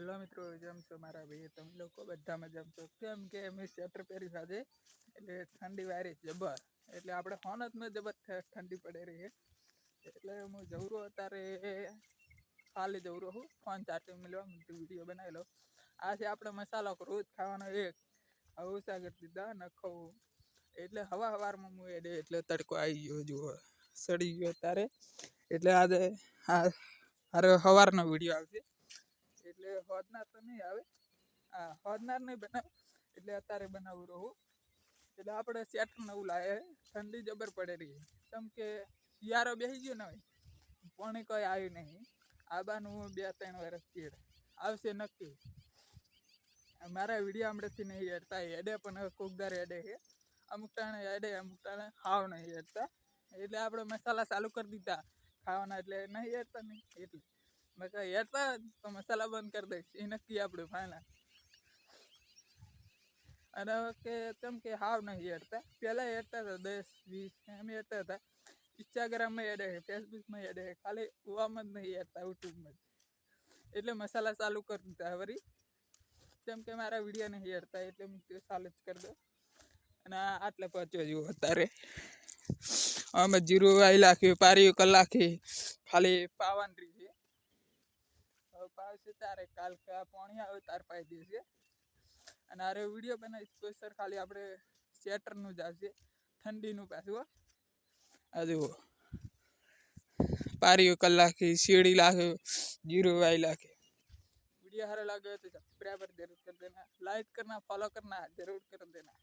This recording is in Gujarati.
હેલો મિત્રો જેમ છો મારા ભાઈ તમે લોકો બધા મજામ છો. કેમ કે મેં સ્વેટર પહેરી સાથે, એટલે ઠંડી વાયરી જબર. એટલે આપણે ફોન જ મેં જબર ઠંડી પડે રહી એટલે હું જવરો અત્યારે ખાલી જવું રહું ફોન ચાર્જિંગ મળવા વીડિયો બનાવી લો આ આપણે મસાલો રોજ ખાવાનો એક. હવે ઓછા કરી દીધા, નખો. એટલે હવા હવારમાં હું એડે, એટલે તડકો આવી ગયો, જુઓ. સડી ગયો અત્યારે. એટલે આજે હારે સવારનો વીડિયો આવશે. એટલે હોદનાર તો નહીં આવે. હા હોદનાર નહીં બનાવ, એટલે અત્યારે બનાવું રહું. એટલે આપણે સેટર નવું લાવે ઠંડી જબર રહી. કેમ કે શિયાળો બેસી ગયો ને હવે, પણ કોઈ આવ્યું નહીં. આબાનું બે ત્રણ વર્ષ ચીડ આવશે નક્કી. મારા વીડિયો હમણાંથી નહીં હેડતા, હેડે પણ કોકદાર હેડે છે. અમુક ટાણે હેડે, અમુક ટાણે હાવ નહીં હેડતા. એટલે આપણે મસાલા ચાલુ કરી દીધા. ખાવાના એટલે નહીં હેડતા નહીં એટલે. મેં કહ્યું હેડતા તો મસાલા બંધ કરી દઈશ. એ નક્કી આપણે ફાઇનલ અને કે, કેમ કે હાવ નહીં હેડતા પહેલાં હેડતા હતા, દસ, વીસ, એમ હેડતા હતા. ઇન્સ્ટાગ્રામમાં હેડે છે ફેસબુકમાં હેડે છે ખાલી ઉવામાં જ નહીં હેડતા યુટ્યુબમાં એટલે મસાલા ચાલુ કરી દીધા વળી કેમ કે મારા વીડિયો નહીં હેડતા એટલે હું તે ચાલુ જ કરી દઉં. અને આટલે પહોંચ્યો જેવું અત્યારે. અમે જીરું વાઈ લાખ્યું પાર્યું કલાકી ખાલી પાવાની હવે પાવશે તારે કાલ કે આ પાણી આવે તાર પાઈ દેશે અને આરે વિડીયો બનાવીશ કોઈ સર ખાલી આપણે સ્વેટરનું જ આવશે ઠંડીનું પાછું હો. આ જુઓ પાર્યું કલાકી શીડી લાખ્યું जीरो वाई लाके वीडियो हरा लगे तो सब्सक्राइबर जरूर कर देना लाइक करना फॉलो करना जरूर कर देना